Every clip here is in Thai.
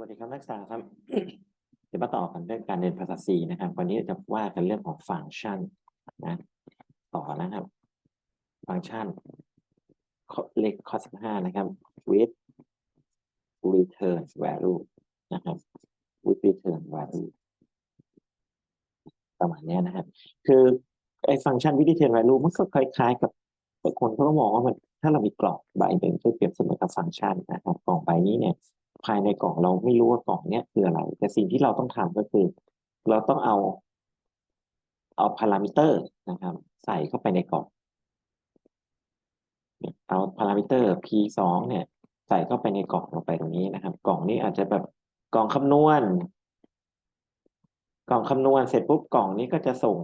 วัสดีครับนักศึกษาครับ เดี๋ยวมาต่อกันเรื่องการเรียนภาษา C นะครับวันนี้จะว่ากันเรื่องของฟังก์ชันนะต่อนะครับ ฟังก์ชันข้อเลขข้อสิบห้านะครับ with return value นะครับ with return value ประมาณนี้นะครับ คือไอ้ฟังก์ชัน with return value มันก็คล้ายๆ กับบางคนเขาก็มองว่ามันถ้าเรามีกรอบใบหนึ่งจะเปรียบเสมือนกับฟังก์ชันนะครับกล่องใบนี้เนี่ย ภายในกล่องเราไม่รู้ว่ากล่องเนี้ยคืออะไร แต่สิ่งที่เราต้องทำก็คือ เราต้องเอา เอาพารามิเตอร์นะครับ ใส่เข้าไปในกล่องเอาพารามิเตอร์ p สองเนี่ย ใส่เข้าไปในกล่องลงไปตรงนี้นะครับ กล่องนี้อาจจะแบบกล่องคำนวณ กล่องคำนวณเสร็จปุ๊บกล่องนี้ก็จะส่ง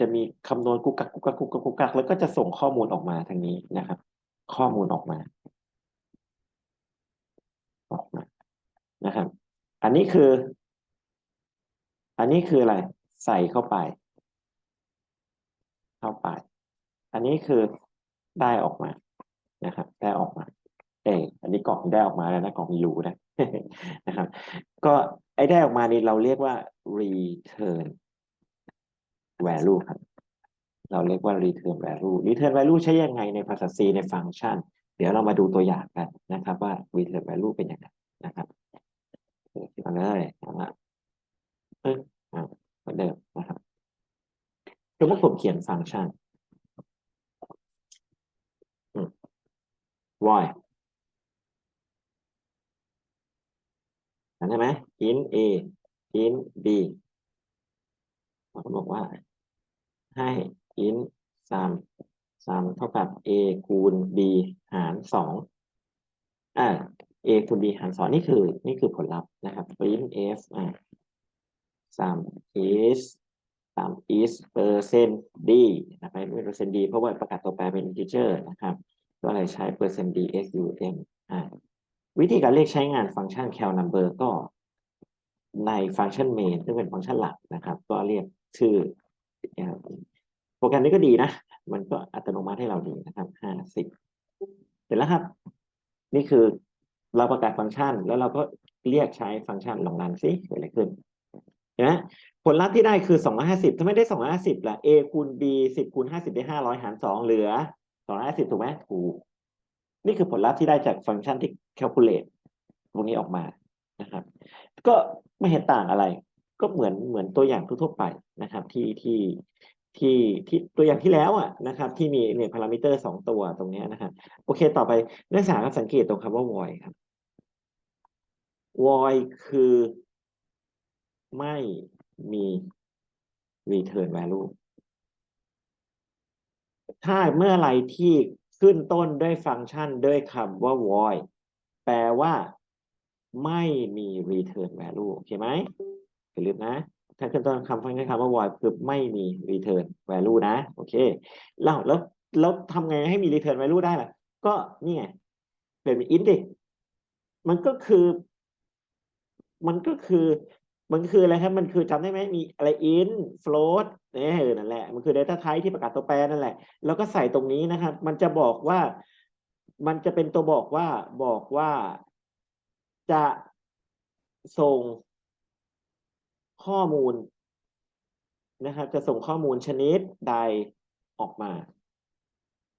จะมีคำนวณกุกกักกุกกักกุกกักกุกกักแล้วก็จะส่งข้อมูลออกมาทางนี้นะครับ ข้อมูลออกมา ออกมานะครับ อันนี้คือ อันนี้คืออะไร ใส่เข้าไป เข้าไป อันนี้คือได้ออกมานะครับ ได้ออกมา เอออันนี้กล่องได้ออกมาแล้วนะกล่องมีรูนะนะครับ ก็ไอ้ได้ออกมานี่เราเรียกว่า return value ครับ เราเรียกว่า return value return value ใช้ยังไงในภาษา C ในฟังก์ชัน เดี๋ยวเรามาดูตัวอย่างกันนะครับ ว่า return value เป็นยังไงนะครับเปิดขึ้นมาเลยเอาละปึ๊บอ่าเหมือนเดิมนะครับสมมติผมเขียนฟังก์ชันอืม void ใช่ไหม int a int b เราก็บอกว่าให้ int sum sum เท่ากับ a คูณ b หารสองอ่า a คูณ b หารสองนี่คือนี่คือผลลัพธ์นะครับ print f อ่า sum is sum is percent d นะครับไม่เป็น percent d เพราะว่าประกาศตัวแปรเป็น integer นะครับก็เลยใช้ percent d s u m อ่าวิธีการเรียกใช้งานฟังก์ชัน cal number ก็ในฟังก์ชัน main ซึ่งเป็นฟังก์ชันหลักนะครับ ก็เรียกชื่อโปรแกรมนี้ก็ดีนะ มันก็อัตโนมัติให้เราดีนะครับห้าสิบเสร็จแล้วครับ นี่คือเราประกาศฟังก์ชัน แล้วเราก็เรียกใช้ฟังก์ชันลองรันสิเกิดอะไรขึ้นเห็นไหมผลลัพธ์ที่ได้คือสองร้อยห้าสิบถ้าไม่ได้สองร้อยห้าสิบล่ะ a คูณ b สิบคูณห้าสิบได้ห้าร้อยหารสองเหลือสองร้อยห้าสิบถูกไหมถูก นี่คือผลลัพธ์ที่ได้จากฟังก์ชันที่ calculate ตรงนี้ออกมานะครับ ก็ไม่เห็นต่างอะไร ก็เหมือนเหมือนตัวอย่างทั่วไปนะครับ ที่ที่ ที่ที่ตัวอย่างที่แล้วอะนะครับ ที่มีเนี่ยพารามิเตอร์สองตัวตรงนี้นะครับโอเค ต่อไปนักศึกษาครับสังเกตตรงคำว่า void ครับ void คือไม่มี return value ถ้าเมื่อไรที่ขึ้นต้นด้วยฟังก์ชันด้วยคำว่า void แปลว่าไม่มี return value โอเคไหมอย่าลืมนะ ถ้าขึ้นต้นคำฟังก์ชันคำว่า void คือไม่มี return value นะ โอเค แล้วแล้วแล้วทำไงให้มี return value ได้ล่ะ ก็นี่ไงเปลี่ยนเป็น int ดิมันก็คือ มันก็คือมันคืออะไรครับ มันคือจำได้ไหมมีอะไร int float เนี่ยนั่นแหละ มันคือ data type ที่ประกาศตัวแปรนั่นแหละ แล้วก็ใส่ตรงนี้นะครับ มันจะบอกว่า มันจะเป็นตัวบอกว่า บอกว่าจะส่ง ข้อมูลนะครับจะส่งข้อมูลชนิดใดออกมา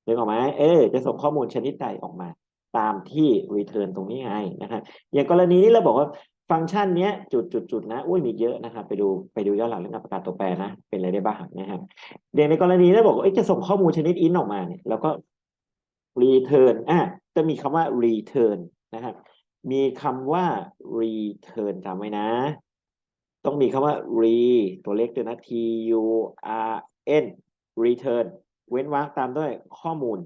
นึกออกไหมเออจะส่งข้อมูลชนิดใดออกมา ตามที่ return ตรงนี้ไงนะครับอย่างกรณีนี้เราบอกว่าฟังก์ชันเนี้ยจุดจุดจุดนะอุ้ยมีเยอะนะครับไปดูไปดูย้อนหลังเรื่องประกาศตัวแปรนะ เป็นอะไรได้บ้างนะครับอย่างในกรณีเราบอกว่าจะส่งข้อมูลชนิด int ออกมาเนี่ยเราก็ return อะจะมีคำว่า return นะครับมีคำว่า return จำไว้นะ ต้องมีคำว่า re ตัวเล็กด้วยนะ t u r n return เว้นวรรคตามด้วยข้อมูล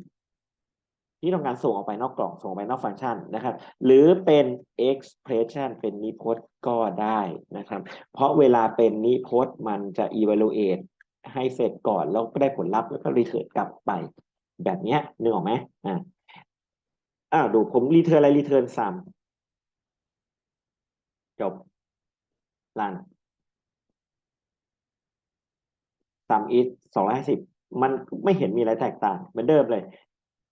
ที่ต้องการส่งออกไปนอกกล่อง ส่งออกไปนอกฟังก์ชันนะครับ หรือเป็น expression เป็นนิพจน์ก็ได้นะครับ เพราะเวลาเป็นนิพจน์มันจะ evaluate ให้เสร็จก่อน แล้วก็ได้ผลลัพธ์แล้วก็ return กลับไป แบบนี้นึกออกไหมอ่าอ้าวดูผม return อะไร return ซ้ำจบ ลันซัมอีทสองร้อยห้าสิบมันไม่เห็นมีอะไรแตกต่างเหมือนเดิมเลย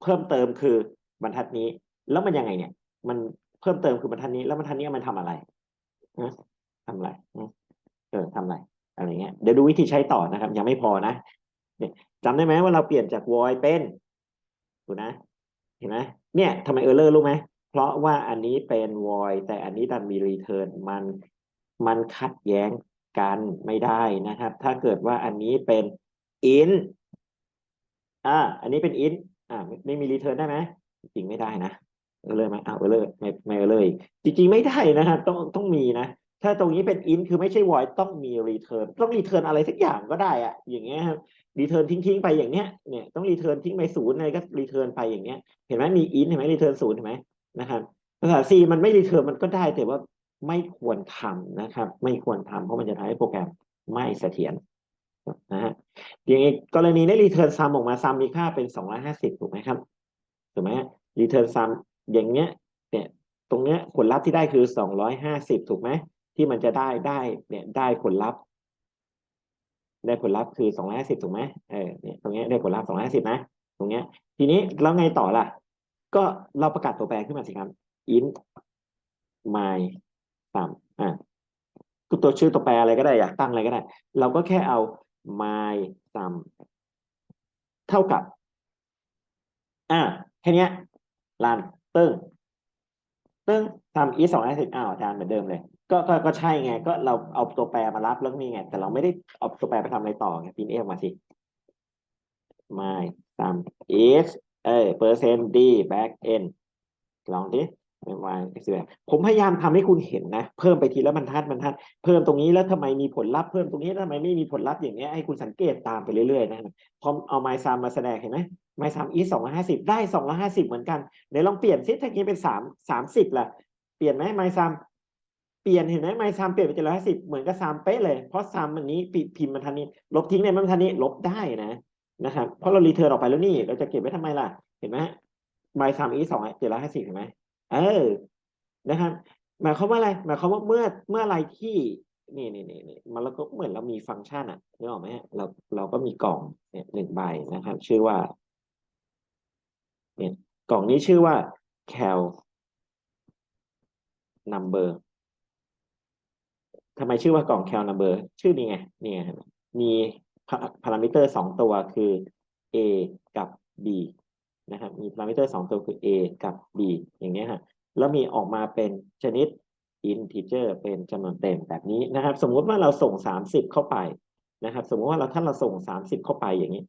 เพิ่มเติมคือบรรทัดนี้ แล้วมันยังไงเนี่ย มันเพิ่มเติมคือบรรทัดนี้ แล้วบรรทัดนี้มันทำอะไรนะทำอะไรเออทำอะไรอะไรเงี้ยเดี๋ยวดูวิธีใช้ต่อนะครับ ยังไม่พอนะจำได้ไหมว่าเราเปลี่ยนจาก void เป็นดูนะ เห็นไหมเนี่ยทำไมเออร์เลอร์รู้ไหมเพราะว่าอันนี้เป็น void แต่อันนี้ดันมี return มัน มันขัดแย้งกันไม่ได้นะครับ ถ้าเกิดว่าอันนี้เป็น in อ่า อันนี้เป็น in อ่าไม่ไม่มี return ได้ไหมจริงไม่ได้นะเออเลยไหมอ้าวเออเลยไม่ไม่เออเลยจริง ๆ ไม่ได้นะครับต้องต้องมีนะถ้าตรงนี้เป็น in คือไม่ใช่ void ต้องมี return ต้อง return อะไรสักอย่างก็ได้อะอย่างเงี้ยครับ return ทิ้งทิ้งๆไปอย่างเนี้ยเนี่ยต้อง return ทิ้งไปศูนย์อะไรก็ return ไปอย่างเงี้ย เห็นไหมมี in เห็นไหม return ศูนย์เห็นไหมนะครับภาษา C มันไม่ return มันก็ได้แต่ว่า ไม่ควรทำนะครับ ไม่ควรทำเพราะมันจะทำให้โปรแกรมไม่เสถียรนะฮะอย่างกรณีได้ return sum ออกมา sum มีค่าเป็น250ถูกไหมครับถูกไหม return sum อย่างเงี้ยเนี่ยตรงเนี้ยผลลัพธ์ที่ได้คือ250ถูกไหมที่มันจะได้ได้เนี่ยได้ผลลัพธ์ ได้ผลลัพธ์คือ250ถูกไหมเออเนี่ยตรงเนี้ยได้ผลลัพธ์250นะ ตรงเนี้ย ทีนี้แล้วไงต่อล่ะ ก็เราประกาศตัวแปรขึ้นมาสิครับ int my sum อ่าตัวชื่อตัวแปรอะไรก็ได้อยากตั้งอะไรก็ได้ เราก็แค่เอา my sum เท่ากับ อ่าแค่นี้ยรันตึ้งตึ้งทำ is สองร้อยสิบอ้าวอาจารย์เหมือนเดิมเลยก็ก็ก็ใช่ไง ก็เราเอาตัวแปรมารับแล้วมีไง แต่เราไม่ได้เอาตัวแปรไปทำอะไรต่อไงพิมพ์เอฟมาสิ my sum is เอ้ย percent d back end ลองดิ ผมพยายามทำให้คุณเห็นนะ เพิ่มไปทีละบรรทัดบรรทัด เพิ่มตรงนี้แล้วทำไมมีผลลัพธ์เพิ่มตรงนี้แล้วทำไมไม่มีผลลัพธ์อย่างเงี้ยให้คุณสังเกตตามไปเรื่อยๆนะครับพอเอา my sum มมาแสดงเห็นไหม my sum is สองร้อยห้าสิบได้สองร้อยห้าสิบเหมือนกันไหนลองเปลี่ยนซิถ้ากี้เป็นสามสามสิบล่ะ เปลี่ยนไหม my sum เปลี่ยนเห็นไหม my sum เปลี่ยนเป็นเจ็ดร้อยห้าสิบเหมือนกับ sum เป๊ะเลยเพราะ sum อันนี้ปิพิมพ์บรรทัดนี้ ลบทิ้งในบรรทัดนี้ลบได้นะนะครับเพราะเรารีเทิร์นออกไปแล้วนี่เราจะเก็บไว้ทำไมล่ะเห็นไหม my sum is สองเจ็ดร้อยห้าสิบเห็นไหม เออนะครับ หมายความว่าอะไร หมายความว่าเมื่อเมื่อไรที่นี่นี่นี่นี่มันแล้วก็เหมือนเรามีฟังก์ชันอะนึกออกไหมฮะเราเราก็มีกล่องเนี่ยหนึ่งใบนะครับ ชื่อว่าเนี่ยกล่องนี้ชื่อว่า cal number ทำไมชื่อว่ากล่อง cal number ชื่อนี้ไงนี่ไงเห็นไหมมีพารามิเตอร์สองตัวคือ a กับ b นะครับมีพารามิเตอร์สองตัวคือ a กับ b อย่างเงี้ยฮะแล้วมีออกมาเป็นชนิด integer เป็นจำนวนเต็มแบบนี้นะครับ สมมุติว่าเราส่ง 30 เข้าไปนะครับ สมมุติว่าเราถ้าเราส่ง 30 เข้าไปอย่างนี้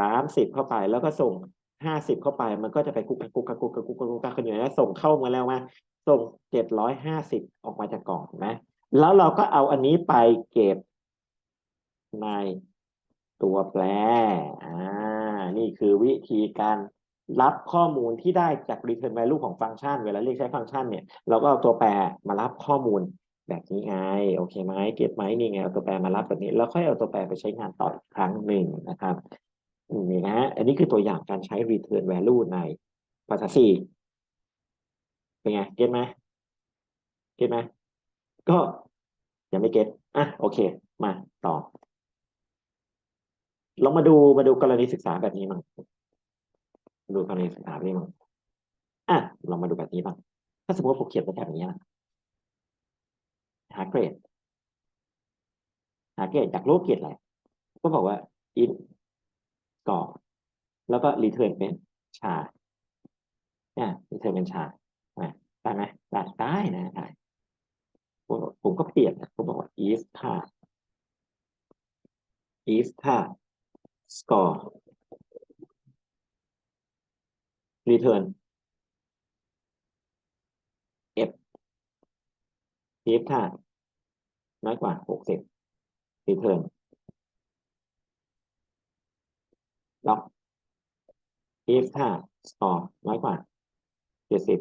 30 เข้าไปแล้วก็ส่ง 50 เข้าไป มันก็จะไปกุกกักกุกกักกุกกักกุกกักกุกกักขึ้นอยู่แล้วส่งเข้ามาแล้วมาส่ง 750 ออกมาจากกล่องนะแล้วเราก็เอาอันนี้ไปเก็บในตัวแปรอ่านี่คือวิธีการ รับข้อมูลที่ได้จาก return value ของฟังก์ชัน เวลาเรียกใช้ฟังก์ชันเนี่ยเราก็เอาตัวแปรมารับข้อมูลแบบนี้ไงโอเคไหมเก็บไหมนี่ไงเอาตัวแปรมารับแบบนี้ แล้วค่อยเอาตัวแปรไปใช้งานต่ออีกครั้งหนึ่งนะครับนี่นะอันนี้คือตัวอย่างการใช้ return value ในภาษา C เป็นไงเก็ตไหมเก็ตไหมก็ยังไม่เก็ตอะโอเค มาต่อลองมาดูมาดูกรณีศึกษาแบบนี้มั้ง ดูกรณีศึกษาแบบนี้มั้งอะลองมาดูแบบนี้บ้าง ถ้าสมมติผมเขียนไปแบบนี้นะหาเกรด หาเกรดอยากรู้เกรดอะไร ก็บอกว่า in ก่อแล้วก็ return เป็นชาเนี่ย return เป็นชาได้ไหมได้ได้นะได้ผมก็เปลี่ยนนะผมบอกว่า if ถ้า if ถ้า score return f if ถ้าน้อยกว่าหกสิบ return ล็อก if ถ้า score น้อยกว่าเจ็ดสิบ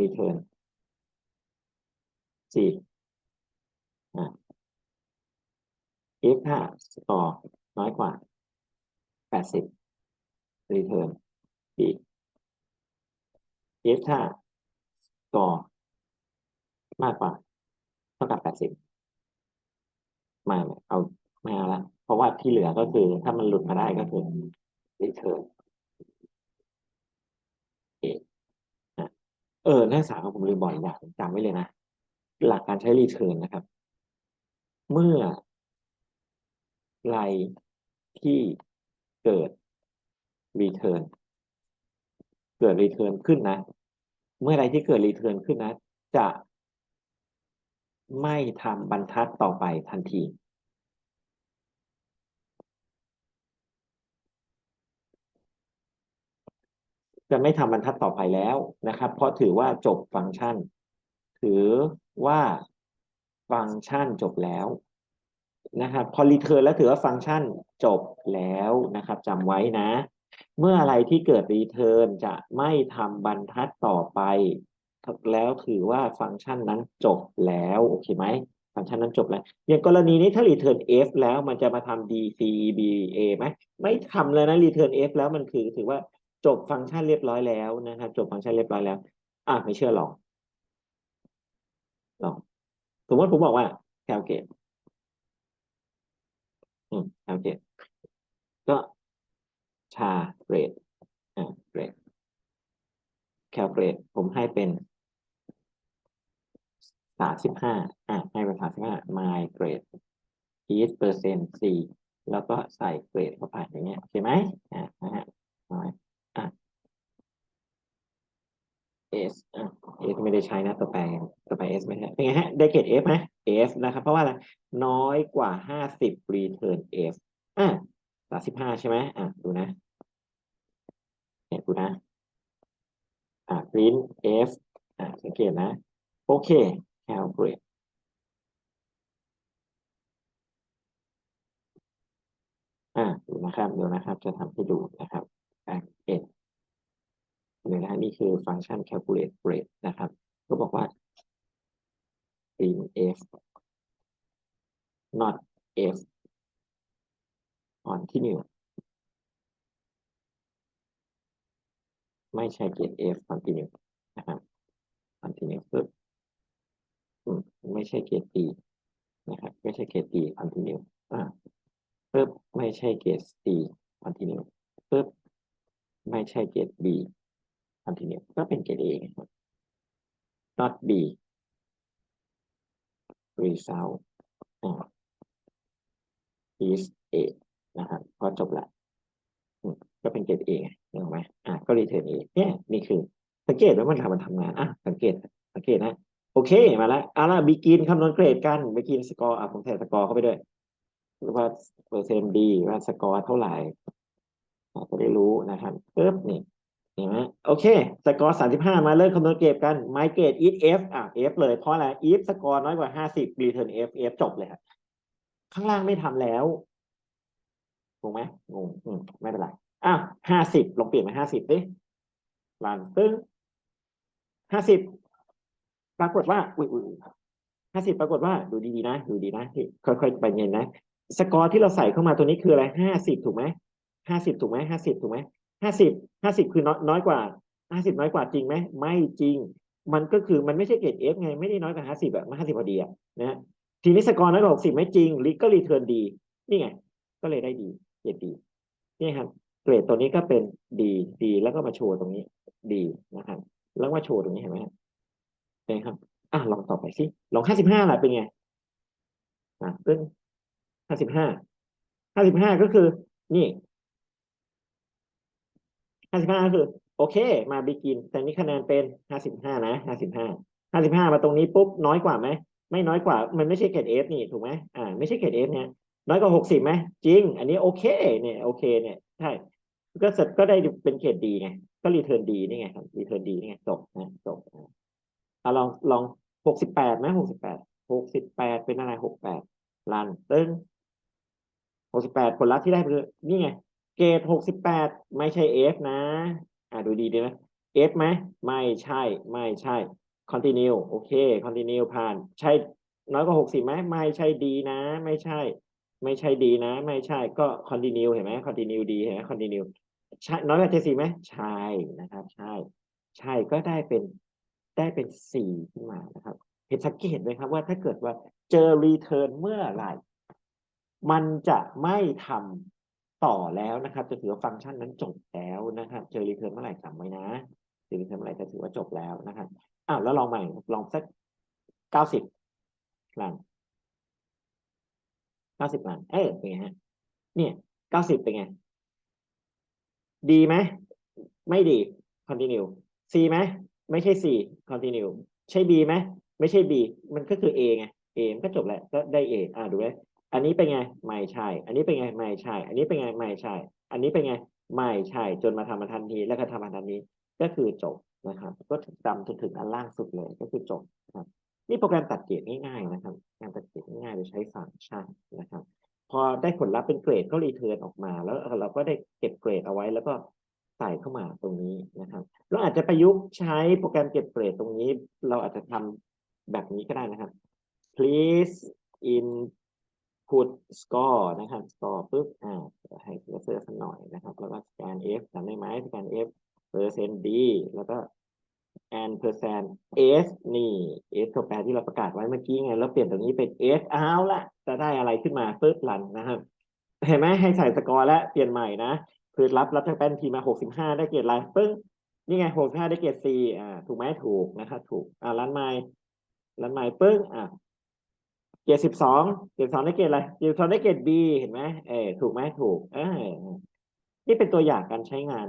return สี่อะ if ถ้า score น้อยกว่าแปดสิบ return สี่ if ถ้า score มากกว่าเท่ากับแปดสิบไม่เอาไม่เอาละเพราะว่าที่เหลือก็คือ ถ้ามันหลุดมาได้ก็คือ return เออเออนักศึกษาของผมลืมบอกอีกอย่างจำไว้เลยนะ หลักการใช้ return นะครับ เมื่อไรที่เกิด return เเกิด return ขึ้นนะ เมื่อไรที่เกิด return ขึ้นนะ จะไม่ทำบรรทัดต่อไปทันทีจะไม่ทำบรรทัดต่อไปแล้วนะครับ เพราะถือว่าจบฟังก์ชัน ถือว่าฟังก์ชันจบแล้วนะครับ พอรีเทิร์นแล้วถือว่าฟังก์ชันจบแล้วนะครับจำไว้นะ เมื่ออะไรที่เกิดรีเทิร์นจะไม่ทำบรรทัดต่อไป แล้วถือว่าฟังก์ชันนั้นจบแล้ว โอเคไหมฟังก์ชันนั้นจบแล้ว อย่างกรณีนี้ถ้า return f แล้วมันจะมาทำ d c b a ไหมไม่ทำเลยนะ return f แล้วมันคือถือว่าจบฟังก์ชันเรียบร้อยแล้วนะครับจบฟังก์ชันเรียบร้อยแล้ว อะไม่เชื่อลองลองสมมติผมบอกว่า calculate อืม calculate ก็ ชาเรทอ่าเรท calculate ผมให้เป็นสามสิบห้าอะให้เป็นสามสิบห้า my grade is percent c แล้วก็ใส่เกรดเข้าไปอย่างเงี้ยโอเคไหมอะนะฮะอะ S อะ S ไม่ได้ใช้นะตัวแปรตัวแปร S ไม่ใช่เป็นไงฮะได้เกรด F ไหม F นะครับ เพราะว่าอะไรน้อยกว่าห้าสิบ return F อะสามสิบห้าใช่ไหมอะดูนะ เนี่ยดูนะอะ print F อะสังเกตนะ โอเค calculate อะดูนะครับดูนะครับ จะทำให้ดูนะครับ back end เลยนะนี่คือฟังก์ชัน calculate rate นะครับ ก็บอกว่า print f not f continue ไม่ใช่เกต f continue นะครับ continue ปึ๊บไม่ใช่เกต d นะครับ ไม่ใช่เกต d continue อ่าปึ๊บไม่ใช่เกต c continue ปึ๊บไม่ใช่เกต b continue ก็เป็นเกรด A ไงครับ not B result is A นะครับพอจบละก็เป็นเกรด A ไง นึกออกไหมอะก็ return A เนี่ยนี่คือ สังเกตว่ามันทำมันทำงานอะสังเกตสังเกตนะ โอเคมาแล้วเอาล่ะบีกินคำนวณเกรดกันบีกินสกอร์อะผมใส่สกอร์เข้าไปด้วยว่าเปอร์เซ็นต์ดีว่าสกอร์เท่าไหร่อะจะได้รู้นะครับปึ๊บนี่เห็นไหมโอเค สกอร์สามสิบห้ามาเริ่มคำนวณเกรดกัน my grade is f อะ f เลยเพราะอะไร if สกอร์น้อยกว่าห้าสิบ return f f จบเลยครับข้างล่างไม่ทำแล้วงงไหมงงอืมไม่เป็นไร อะห้าสิบลองเปลี่ยนมาห้าสิบดิรันตึ้งห้าสิบปรากฏว่า อุ้ยอุ้ยห้าสิบปรากฏว่าดูดีๆนะ ดูดีนะที่ค่อยๆไปเย็นนะ สกอร์ที่เราใส่เข้ามาตัวนี้คืออะไรห้าสิบถูกไหมห้าสิบถูกไหมห้าสิบถูกไหมห้าสิบห้าสิบคือน้อยน้อยกว่าห้าสิบน้อยกว่าจริงไหมไม่จริง มันก็คือมันไม่ใช่เกรดเอฟไงไม่ได้น้อยกว่าห้าสิบแบบห้าสิบพอดีอะนะทีนี้สกอร์น้อยกว่าหกสิบไม่จริงลิก็รีเทิร์นดี นี่ไง ก็เลยได้ดีเกรดดีนี่ครับ เกรดตัวนี้ก็เป็นดีดีแล้วก็มาโชว์ตรงนี้ดีนะครับแล้วมาโชว์ตรงนี้เห็นไหมเห็นครับอะลองต่อไปสิลองห้าสิบห้าล่ะเป็นไงอะขึ้นห้าสิบห้าห้าสิบห้าก็คือ นี่ห้าสิบห้าก็คือ โอเค มาบิกิน แต่นี่คะแนนเป็นห้าสิบห้านะห้าสิบห้าห้าสิบห้ามาตรงนี้ปุ๊บน้อยกว่าไหมไม่น้อยกว่า มันไม่ใช่เกรดเอฟนี่ถูกไหมอ่าไม่ใช่เกรดเอฟเนี่ยน้อยกว่าหกสิบไหมจริง อันนี้โอเค เนี่ยโอเค เนี่ยใช่ ก็เสร็จก็ได้เป็นเกรดดีไง ก็รีเทิร์นดีนี่ไงครับรีเทิร์นดีนี่ไงจบนะจบอะลองลองหกสิบแปดไหมหกสิบแปดหกสิบแปดเป็นอะไรหกแปดลันตึ้งหกสิบแปดผลลัพธ์ที่ได้คือนี่ไง เกรดหกสิบแปดไม่ใช่ F นะ อ่าดูดีดีนะ F ไหมไม่ใช่ ไม่ใช่ continue โอเค continue ผ่าน ใช่น้อยกว่าหกสิบไหมไม่ใช่ดีนะ ไม่ใช่ ไม่ใช่ดีนะ ไม่ใช่ก็ continue เห็นไหม continue ดีเห็นไหม continue ใช่น้อยกว่าเจ็ดสิบไหมใช่นะครับ ใช่ ใช่ก็ได้เป็นได้เป็นสี่ขึ้นมานะครับ เห็นสังเกตไหมครับว่าถ้าเกิดว่าเจอ return เมื่อไหร่ มันจะไม่ทำต่อแล้วนะครับ จะถือว่าฟังก์ชันนั้นจบแล้วนะครับ เจอ return เมื่อไหร่จำไว้นะสี่รีเทิร์นเมื่อไหร่จะถือว่าจบแล้วนะครับอ้าวแล้วลองใหม่ลองสักเก้าสิบลันเก้าสิบลันเออเป็นไงฮะเนี่ยเก้าสิบเป็นไง ดีไหมไม่ดี continue C ไหมไม่ใช่ C continue ใช่ B ไหมไม่ใช่ B มันก็คือ A ไง A มันก็จบแล้วก็ได้ A อ่าดูไหมอันนี้เป็นไงไม่ใช่ อันนี้เป็นไงไม่ใช่ อันนี้เป็นไงไม่ใช่ อันนี้เป็นไงไม่ใช่ จนมาทำมาทันทีแล้วก็ทำมาทันทีก็คือจบนะครับ ก็จำจนถึงอันล่างสุดเลยก็คือจบนะครับนี่โปรแกรมตัดเกรดง่ายๆนะครับ การตัดเกรดง่ายๆโดยใช้ฟังก์ชันนะครับ พอได้ผลลัพธ์เป็นเกรดก็รีเทิร์นออกมา แล้วเราก็ได้เก็บเกรดเอาไว้ แล้วก็ใส่เข้ามาตรงนี้นะครับ เราอาจจะประยุกต์ใช้โปรแกรมเก็บเกรดตรงนี้ เราอาจจะทำแบบนี้ก็ได้นะครับ please input score นะครับ score ปุ๊บอ่าให้เซอร์สักหน่อยนะครับ แล้วก็ scan f จำได้ไหม scan f percent d แล้วก็ and percent s นี่ s ตัวแปรที่เราประกาศไว้เมื่อกี้ไงแล้วเปลี่ยนตรงนี้เป็น s เอาละจะได้อะไรขึ้นมาปุ๊บรันนะครับเห็นไหมให้ใส่สกอร์และเปลี่ยนใหม่นะคือรับรับจากแป้นทีมาหกสิบห้าได้เกรดอะไรปึ้งนี่ไงหกสิบห้าได้เกรด C อ่าถูกไหมถูกนะครับถูกอ่ารันใหม่รันใหม่ปึ้งอ่าเกรดสิบสองเกรดสองได้เกรดอะไรเกรดสองได้เกรด B เห็นไหมเออถูกไหมถูกเออนี่เป็นตัวอย่างการใช้งาน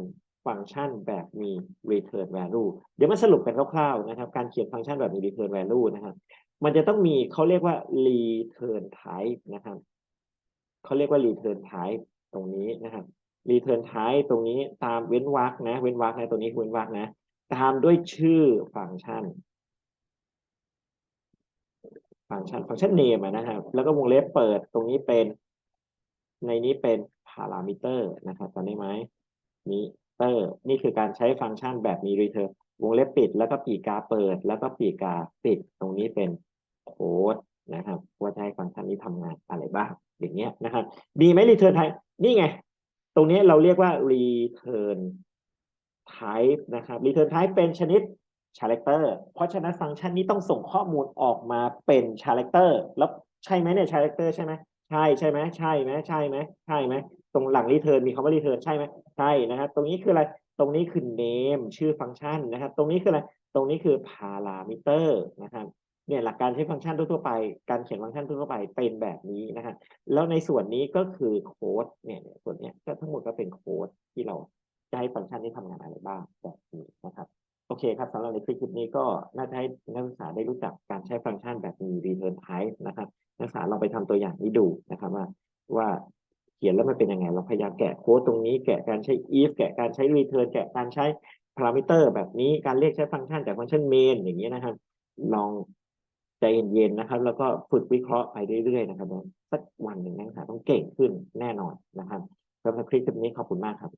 ฟังก์ชันแบบมี return value เดี๋ยวมาสรุปกันคร่าวๆนะครับ การเขียนฟังก์ชันแบบมี return value นะครับ มันจะต้องมีเขาเรียกว่า return type นะครับเขาเรียกว่า return type ตรงนี้นะครับ return type ตรงนี้ตามเว้นวรรคนะ เว้นวรรคนตรงนี้เว้นวรรคนะ ตามด้วยชื่อฟังก์ชัน ฟังก์ชันฟังก์ชัน name นะครับ แล้วก็วงเล็บเปิดตรงนี้เป็น ในนี้เป็น parameter นะครับจำได้ไหมมิ เตอร์ นี่คือการใช้ฟังก์ชันแบบมี return วงเล็บปิด แล้วก็ปีกาเปิด แล้วก็ปีกาปิด ตรงนี้เป็นโค้ดนะครับว่าจะให้ฟังก์ชันนี้ทำงานอะไรบ้าง อย่างเงี้ยนะครับดีไหม return type นี่ไง ตรงนี้เราเรียกว่า return type นะครับ return type เป็นชนิด character เพราะฉะนั้นฟังก์ชันนี้ต้องส่งข้อมูลออกมาเป็น character แล้วใช่ไหมเนี่ย character ใช่ไหมใช่ใช่ไหมใช่ไหมใช่ไหมใช่ไหม ตรงหลัง return มีคำว่า return ใช่ไหมใช่นะครับตรงนี้คืออะไรตรงนี้คือ name ชื่อฟังก์ชันนะครับตรงนี้คืออะไรตรงนี้คือ parameter นะครับเนี่ยหลักการใช้ฟังก์ชันทั่วไป การเขียนฟังก์ชันทั่วไปเป็นแบบนี้นะครับแล้วในส่วนนี้ก็คือโค้ดเนี่ยส่วนเนี้ยก็ทั้งหมดก็เป็นโค้ดที่เราจะให้ฟังก์ชันนี้ทำงานอะไรบ้างแบบนี้นะครับโอเคครับสำหรับในคลิปนี้ก็น่าจะให้นักศึกษาได้รู้จักการใช้ฟังก์ชันแบบมี return type นะครับนักศึกษาลองไปทำตัวอย่างนี้ดูนะครับว่าว่า เขียนแล้วมันเป็นยังไง เราพยายามแกะโค้ดตรงนี้ แกะการใช้ if แกะการใช้ return แกะการใช้ parameter แบบนี้การเรียกใช้ฟังก์ชันจากฟังก์ชัน main อย่างนี้ยนะครับ ลองใจเย็นๆนะครับ แล้วก็ฝึกวิเคราะห์ไปเรื่อยๆนะครับสักวันหนึ่งนักศึกษาต้องเก่งขึ้นแน่นอนนะครับสำหรับคลิปนี้ขอบคุณมากครับ